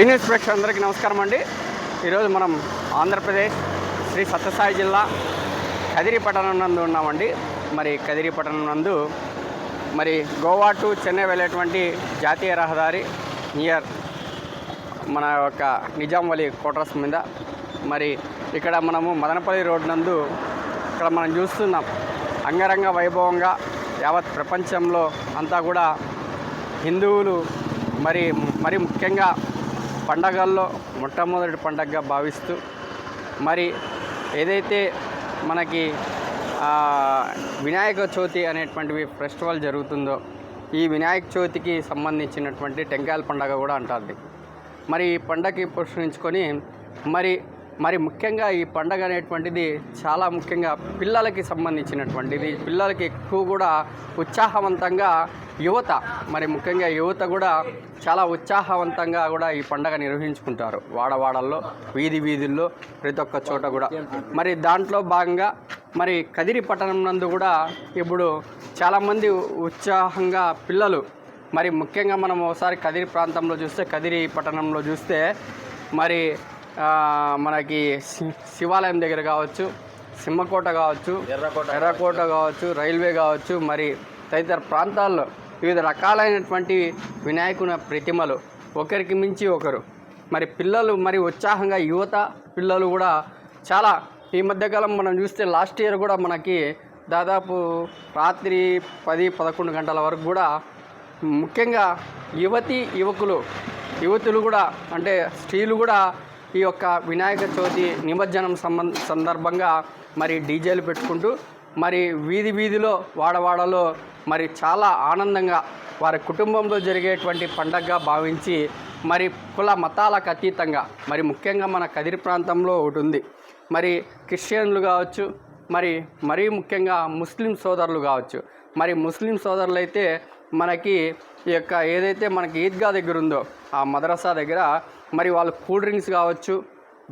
ఈ న్యూస్ ప్రేక్షకులందరికీ నమస్కారం అండి. ఈరోజు మనం ఆంధ్రప్రదేశ్ శ్రీ సత్యసాయి జిల్లా కదిరి పట్టణం నందు ఉన్నామండి. మరి కదిరి పట్టణం నందు మరి గోవా టు చెన్నై వెళ్ళేటువంటి జాతీయ రహదారి నియర్ మన యొక్క నిజాంవలి క్వార్టర్స్ మీద. మరి ఇక్కడ మనము మదనపల్లి రోడ్ నందు ఇక్కడ మనం చూస్తున్నాం అంగరంగ వైభవంగా యావత్ ప్రపంచంలో అంతా కూడా హిందువులు మరి మరి ముఖ్యంగా పండగల్లో మొట్టమొదటి పండగగా భావిస్తూ మరి ఏదైతే మనకి వినాయక చవితి అనేటువంటివి ఫెస్టివల్ జరుగుతుందో ఈ వినాయక చవితికి సంబంధించినటువంటి టెంకాయల పండగ కూడా అంటుంది. మరి ఈ పండగకి పురస్కరించుకొని మరి మరి ముఖ్యంగా ఈ పండగ అనేటువంటిది చాలా ముఖ్యంగా పిల్లలకి సంబంధించినటువంటిది. పిల్లలకి ఎక్కువ కూడా ఉత్సాహవంతంగా యువత మరి ముఖ్యంగా యువత కూడా చాలా ఉత్సాహవంతంగా కూడా ఈ పండగ నిర్వహించుకుంటారు. వాడవాడల్లో వీధి వీధుల్లో ప్రతి ఒక్క చోట కూడా. మరి దాంట్లో భాగంగా మరి కదిరి పట్టణం నందు కూడా ఇప్పుడు చాలామంది ఉత్సాహంగా పిల్లలు మరి ముఖ్యంగా మనం ఒకసారి కదిరి ప్రాంతంలో చూస్తే కదిరి పట్టణంలో చూస్తే మరి మనకి శివాలయం దగ్గర కావచ్చు సింహకోట కావచ్చు ఎర్రకోట ఎర్రకోట కావచ్చు రైల్వే కావచ్చు మరి తదితర ప్రాంతాల్లో వివిధ రకాలైనటువంటి వినాయకుని ప్రతిమలు. ఒకరికి మించి ఒకరు. మరి పిల్లలు మరి ఉత్సాహంగా యువత పిల్లలు కూడా చాలా ఈ మధ్యకాలం మనం చూస్తే లాస్ట్ ఇయర్ కూడా మనకి దాదాపు రాత్రి పది పదకొండు గంటల వరకు కూడా ముఖ్యంగా యువతి యువకులు యువతులు కూడా అంటే స్త్రీలు కూడా ఈ యొక్క వినాయక చవితి నిమజ్జనం సంబంధ సందర్భంగా మరి డీజేలు పెట్టుకుంటూ మరి వీధి వీధిలో వాడవాడలో మరి చాలా ఆనందంగా వారి కుటుంబంలో జరిగేటువంటి పండగగా భావించి మరి కుల మతాలకు అతీతంగా మరి ముఖ్యంగా మన కదిరి ప్రాంతంలో ఒకటి ఉంది. మరి క్రిస్టియన్లు కావచ్చు మరి మరీ ముఖ్యంగా ముస్లిం సోదరులు కావచ్చు. మరి ముస్లిం సోదరులు అయితే మనకి ఈ యొక్క ఏదైతే మనకి ఈద్గా దగ్గర ఉందో ఆ మదరసా దగ్గర మరి వాళ్ళు కూల్ డ్రింక్స్ కావచ్చు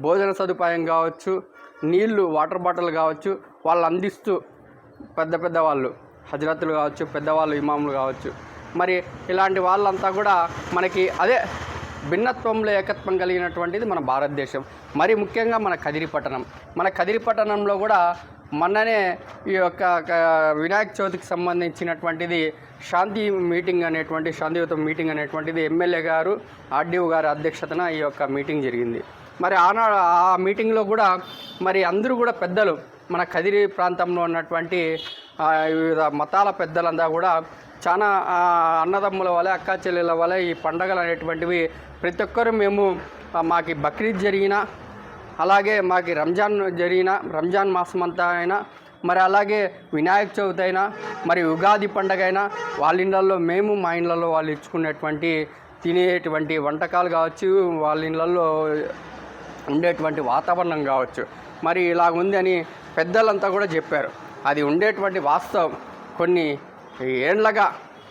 భోజన సదుపాయం కావచ్చు నీళ్ళు వాటర్ బాటిల్ కావచ్చు వాళ్ళు అందిస్తూ పెద్ద పెద్ద వాళ్ళు హజరత్తులు కావచ్చు పెద్దవాళ్ళు ఇమాములు కావచ్చు. మరి ఇలాంటి వాళ్ళంతా కూడా మనకి అదే భిన్నత్వంలో ఏకత్వం కలిగినటువంటిది మన భారతదేశం. మరి ముఖ్యంగా మన కదిరి పట్టణం. మన కదిరి పట్టణంలో కూడా మొన్ననే ఈ యొక్క వినాయక చవితికి సంబంధించినటువంటిది శాంతి మీటింగ్ అనేటువంటి శాంతియుత మీటింగ్ అనేటువంటిది ఎమ్మెల్యే గారు ఆర్డీఓ గారి అధ్యక్షతన ఈ యొక్క మీటింగ్ జరిగింది. మరి ఆనాడు ఆ మీటింగ్లో కూడా మరి అందరూ కూడా పెద్దలు మన కదిరి ప్రాంతంలో ఉన్నటువంటి వివిధ మతాల పెద్దలంతా కూడా చాలా అన్నదమ్ముల వలె అక్కా చెల్లెల వలె ఈ పండగలు అనేటువంటివి ప్రతి ఒక్కరు మేము మాకు బక్రీద్ జరిగినా అలాగే మాకు రంజాన్ జరిగిన రంజాన్ మాసం అంతా అయినా మరి అలాగే వినాయక చవితి అయినా మరి ఉగాది పండగ అయినా వాళ్ళ ఇళ్ళల్లో మేము మా ఇళ్ళల్లో వాళ్ళు ఇచ్చుకునేటువంటి తినేటువంటి వంటకాలు కావచ్చు వాళ్ళ ఇళ్ళల్లో ఉండేటువంటి వాతావరణం కావచ్చు. మరి ఇలా ఉంది అని పెద్దలంతా కూడా చెప్పారు. అది ఉండేటువంటి వాస్తవం. కొన్ని ఏండ్లగా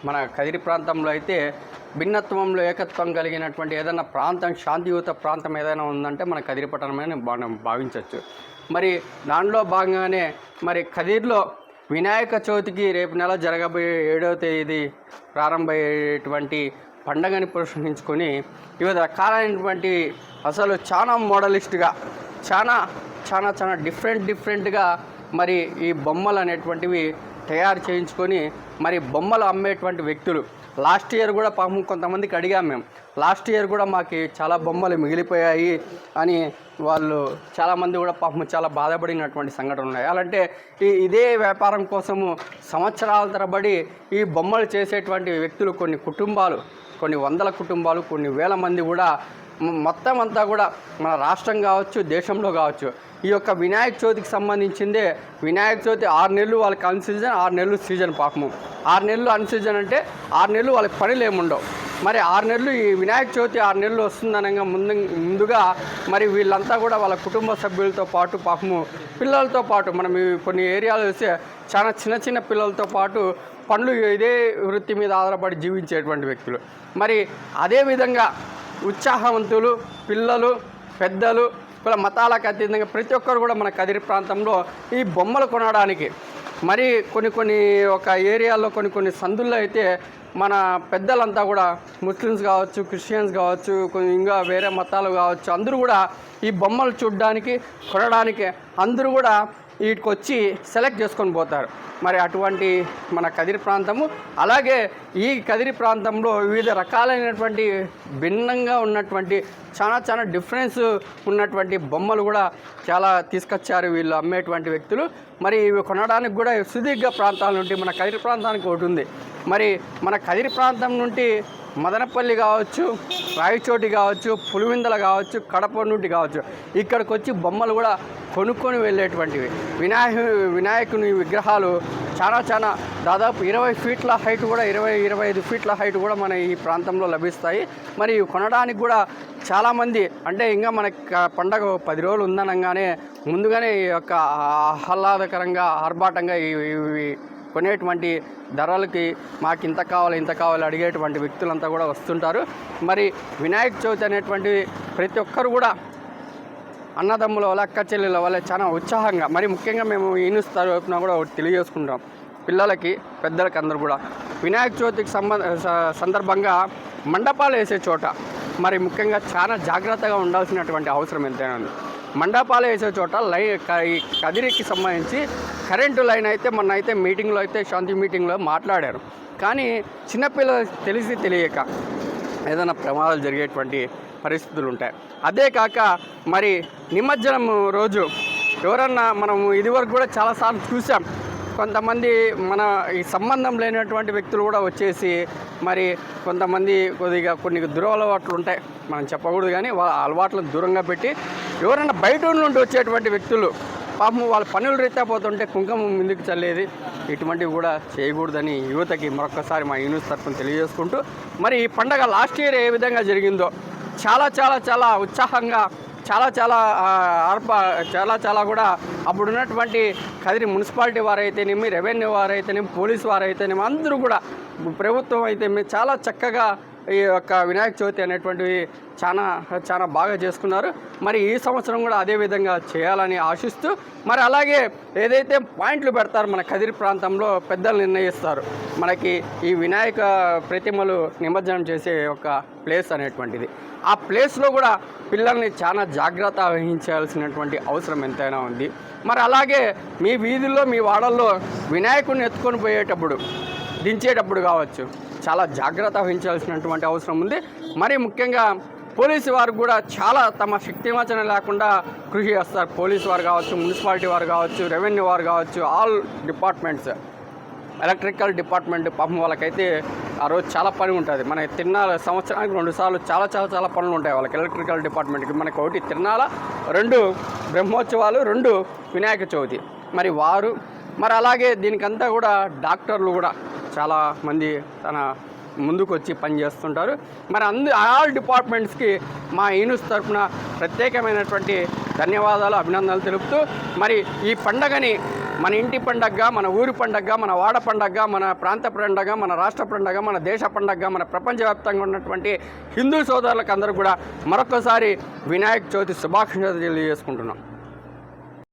మన కదిరి ప్రాంతంలో అయితే భిన్నత్వంలో ఏకత్వం కలిగినటువంటి ఏదైనా ప్రాంతం శాంతియుత ప్రాంతం ఏదైనా ఉందంటే మన కదిరి పట్టణమని మనం భావించవచ్చు మరి దానిలో భాగంగానే మరి కదిరిలో వినాయక చవితికి రేపు నెల జరగబోయే ఏడవ తేదీ ప్రారంభమయ్యేటువంటి పండగని పురస్కరించుకొని వివిధ రకాలైనటువంటి అసలు చాలా మోడలిస్ట్గా చాలా చాలా చాలా డిఫరెంట్ డిఫరెంట్గా మరి ఈ బొమ్మలు అనేటువంటివి తయారు చేయించుకొని మరి బొమ్మలు అమ్మేటువంటి వ్యక్తులు. లాస్ట్ ఇయర్ కూడా పాపం కొంతమందికి అడిగాం మేము. లాస్ట్ ఇయర్ కూడా మాకు చాలా బొమ్మలు మిగిలిపోయాయి అని వాళ్ళు చాలామంది కూడా పాపం చాలా బాధపడినటువంటి సంఘటనలు ఉన్నాయి. అలాంటే ఈ ఇదే వ్యాపారం కోసము సంవత్సరాల తరబడి ఈ బొమ్మలు చేసేటువంటి వ్యక్తులు కొన్ని కుటుంబాలు కొన్ని వందల కుటుంబాలు కొన్ని వేల మంది కూడా మొత్తం అంతా కూడా మన రాష్ట్రం కావచ్చు దేశంలో కావచ్చు ఈ యొక్క వినాయక చవితికి సంబంధించిందే. వినాయక చవితి ఆరు నెలలు వాళ్ళకి అన్ సీజన్ ఆరు నెలలు సీజన్ పాపము. ఆరు నెలలు అన్ సీజన్ అంటే ఆరు నెలలు వాళ్ళకి పనులు ఏముండవు. మరి ఆరు నెలలు ఈ వినాయక చవితి ఆరు నెలలు వస్తుందనగా ముందు ముందుగా మరి వీళ్ళంతా కూడా వాళ్ళ కుటుంబ సభ్యులతో పాటు పాపము పిల్లలతో పాటు మనం కొన్ని ఏరియాలో చూస్తే చాలా చిన్న చిన్న పిల్లలతో పాటు పనులు ఇదే వృత్తి మీద ఆధారపడి జీవించేటువంటి వ్యక్తులు. మరి అదేవిధంగా ఉత్సాహవంతులు పిల్లలు పెద్దలు కుల మతాలకు అతీతంగా ప్రతి ఒక్కరు కూడా మన కదిరి ప్రాంతంలో ఈ బొమ్మలు కొనడానికి. మరి కొన్ని కొన్ని ఒక ఏరియాలో కొన్ని కొన్ని సందుల్లో అయితే మన పెద్దలంతా కూడా ముస్లిమ్స్ కావచ్చు క్రిస్టియన్స్ కావచ్చు ఇంకా వేరే మతాలు కావచ్చు అందరూ కూడా ఈ బొమ్మలు చూడడానికి కొనడానికి అందరూ కూడా వీటికి వచ్చి సెలెక్ట్ చేసుకొని పోతారు. మరి అటువంటి మన కదిరి ప్రాంతము అలాగే ఈ కదిరి ప్రాంతంలో వివిధ రకాలైనటువంటి భిన్నంగా ఉన్నటువంటి చాలా చాలా డిఫరెన్స్ ఉన్నటువంటి బొమ్మలు కూడా చాలా తీసుకొచ్చారు వీళ్ళు అమ్మేటువంటి వ్యక్తులు. మరి ఇవి కొనడానికి కూడా సుదీర్ఘ ప్రాంతాల నుండి మన కదిరి ప్రాంతానికి ఒకటి ఉంది. మరి మన కదిరి ప్రాంతం నుండి మదనపల్లి కావచ్చు రాయచోటి కావచ్చు పులివిందల కావచ్చు కడప నుండి కావచ్చు ఇక్కడికి వచ్చి బొమ్మలు కూడా కొనుక్కొని వెళ్ళేటువంటివి. వినాయ వినాయకుని విగ్రహాలు చాలా చాలా దాదాపు ఇరవై ఫీట్ల హైట్ కూడా ఇరవై ఇరవై ఐదు ఫీట్ల హైట్ కూడా మన ఈ ప్రాంతంలో లభిస్తాయి. మరి కొనడానికి కూడా చాలామంది అంటే ఇంకా మనకి పండగ పది రోజులు ఉందనగానే ముందుగానే ఈ యొక్క ఆహ్లాదకరంగా ఆర్భాటంగా ఇవి కొనేటువంటి ధరలకి మాకు ఇంత కావాలి ఇంత కావాలి అడిగేటువంటి వ్యక్తులంతా కూడా వస్తుంటారు. మరి వినాయక చవితి అనేటువంటి ప్రతి ఒక్కరు కూడా అన్నదమ్ముల వల్ల అక్క చెల్లెల వల్ల చాలా ఉత్సాహంగా మరి ముఖ్యంగా మేము ఈనుస్ తరపున కూడా ఒకటి తెలియజేసుకుంటాం. పిల్లలకి పెద్దలకి అందరూ కూడా. వినాయక చవితికి సంబంధ స- సందర్భంగా మండపాలు వేసే చోట మరి ముఖ్యంగా చాలా జాగ్రత్తగా ఉండాల్సినటువంటి అవసరం ఎంతైనా ఉంది. మండపాలు వేసే చోట లై ఈ కదిరికి సంబంధించి కరెంటు లైన్ అయితే మొన్న అయితే మీటింగ్లో అయితే శాంతి మీటింగ్లో మాట్లాడారు. కానీ చిన్నపిల్లలు తెలిసి తెలియక ఏదైనా ప్రమాదాలు జరిగేటువంటి పరిస్థితులు ఉంటాయి. అదే కాక మరి నిమజ్జనం రోజు ఎవరన్నా మనం ఇదివరకు కూడా చాలాసార్లు చూసాం. కొంతమంది మన ఈ సంబంధం లేనటువంటి వ్యక్తులు కూడా వచ్చేసి మరి కొంతమంది కొద్దిగా కొన్ని దురలవాట్లు ఉంటాయి. మనం చెప్పకూడదు కానీ వాళ్ళ అలవాట్లను దూరంగా పెట్టి ఎవరైనా బయట నుండి వచ్చేటువంటి వ్యక్తులు పాపం వాళ్ళ పనులు రీత్యా పోతుంటే కుంకుమ ముందుకు చల్లేది. ఇటువంటివి కూడా చేయకూడదని యువతకి మరొకసారి మా యూనిస్ తరఫున తెలియజేసుకుంటూ మరి ఈ పండగ లాస్ట్ ఇయర్ ఏ విధంగా జరిగిందో చాలా చాలా చాలా ఉత్సాహంగా చాలా చాలా ఆర్ప చాలా చాలా కూడా అప్పుడు ఉన్నటువంటి కదిరి మున్సిపాలిటీ వారైతేనేమి రెవెన్యూ వారైతేనేమి పోలీస్ వారైతేనేమి అందరూ కూడా ప్రభుత్వం అయితే చాలా చక్కగా ఈ యొక్క వినాయక చవితి అనేటువంటివి చాలా చాలా బాగా చేసుకున్నారు. మరి ఈ సంవత్సరం కూడా అదే విధంగా చేయాలని ఆశిస్తూ మరి అలాగే ఏదైతే పాయింట్లు పెడతారు మన కదిరి ప్రాంతంలో పెద్దలు నిర్ణయిస్తారు. మనకి ఈ వినాయక ప్రతిమలు నిమజ్జనం చేసే ఒక ప్లేస్ అనేటువంటిది. ఆ ప్లేస్లో కూడా పిల్లల్ని చాలా జాగ్రత్త వహించాల్సినటువంటి అవసరం ఎంతైనా ఉంది. మరి అలాగే మీ వీధుల్లో మీ వాడల్లో వినాయకుడిని ఎత్తుకొని పోయేటప్పుడు దించేటప్పుడు కావచ్చు చాలా జాగ్రత్త వహించాల్సినటువంటి అవసరం ఉంది. మరి ముఖ్యంగా పోలీసు వారు కూడా చాలా తమ శక్తివంచన లేకుండా కృషి చేస్తారు. పోలీసు వారు కావచ్చు మున్సిపాలిటీ వారు కావచ్చు రెవెన్యూ వారు కావచ్చు ఆల్ డిపార్ట్మెంట్స్. ఎలక్ట్రికల్ డిపార్ట్మెంట్ పాపం వాళ్ళకైతే ఆ రోజు చాలా పని ఉంటుంది. మన తిన్నాల సంవత్సరానికి రెండు సార్లు చాలా చాలా చాలా పనులు ఉంటాయి వాళ్ళకి. ఎలక్ట్రికల్ డిపార్ట్మెంట్కి మనకి ఒకటి తిన్నాల రెండు బ్రహ్మోత్సవాలు రెండు వినాయక చవితి. మరి వారు మరి అలాగే దీనికంతా కూడా డాక్టర్లు కూడా చాలా మంది తన ముందుకు వచ్చి పనిచేస్తుంటారు. మరి అందు ఆల్ డిపార్ట్మెంట్స్కి మా ఈనుస్ తరఫున ప్రత్యేకమైనటువంటి ధన్యవాదాలు అభినందనలు తెలుపుతూ మరి ఈ పండగని మన ఇంటి పండగగా మన ఊరి పండగగా మన వాడ పండగగా మన ప్రాంత పండగ మన రాష్ట్ర పండగ మన దేశ పండగగా మన ప్రపంచవ్యాప్తంగా ఉన్నటువంటి హిందూ సోదరులకు అందరూ కూడా మరొకసారి వినాయక చవితి శుభాకాంక్షలు తెలియజేసుకుంటున్నాం.